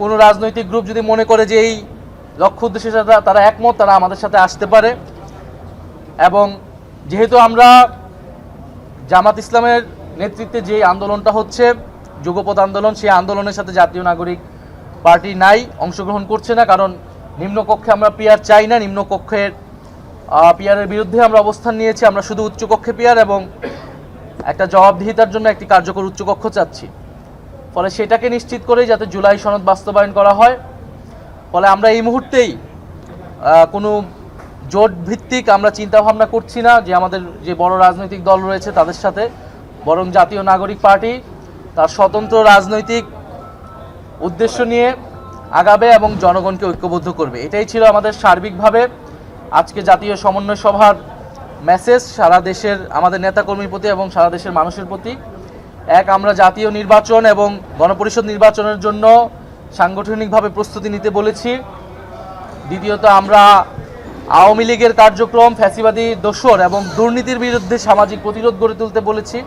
কোনো রাজনৈতিক গ্রুপ যদি মনে করে যে এই লক্ষ্য উদ্দেশ্যে তারা- একমত, তারা আমাদের সাথে আসতে পারে। এবং যেহেতু আমরা জামাত ইসলামের নেতৃত্বে যে আন্দোলনটা হচ্ছে যুগপথ আন্দোলন, সেই আন্দোলনের সাথে জাতীয় নাগরিক পার্টি নাই, অংশগ্রহণ করছে না, কারণ নিম্নকক্ষে আমরা পিয়ার চাই না, নিম্নকক্ষের পিয়ারের বিরুদ্ধে আমরা অবস্থান নিয়েছি, আমরা শুধু উচ্চকক্ষে পিয়ার এবং একটা জবাবদিহিতার জন্য একটি কার্যকর উচ্চকক্ষ চাচ্ছি। ফলে সেটাকে নিশ্চিত করেই যাতে জুলাই সনদ বাস্তবায়ন করা হয়। ফলে আমরা এই মুহূর্তেই কোনো জোট ভিত্তিক আমরা চিন্তা ভাবনা করছি না যে আমাদের যে বড় রাজনৈতিক দল রয়েছে তাদের সাথে, বরং জাতীয় নাগরিক পার্টি তার স্বতন্ত্র রাজনৈতিক উদ্দেশ্য নিয়ে আগাবে এবং জনগণকে ঐক্যবদ্ধ করবে। এটাই ছিল আমাদের সার্বিকভাবে আজকে জাতীয় সমন্বয় সভার মেসেজ সারা দেশের, আমাদের নেতাকর্মীর প্রতি এবং সারা দেশের মানুষের প্রতি। এক, আমরা জাতীয় নির্বাচন এবং গণপরিষদ নির্বাচনের জন্য সাংগঠনিকভাবে প্রস্তুতি নিতে বলেছি। দ্বিতীয়ত, আমরা আওয়ামী লীগের কার্যক্রম, ফ্যাসিবাদী দোসর এবং দুর্নীতির বিরুদ্ধে সামাজিক প্রতিরোধ গড়ে তুলতে বলেছি।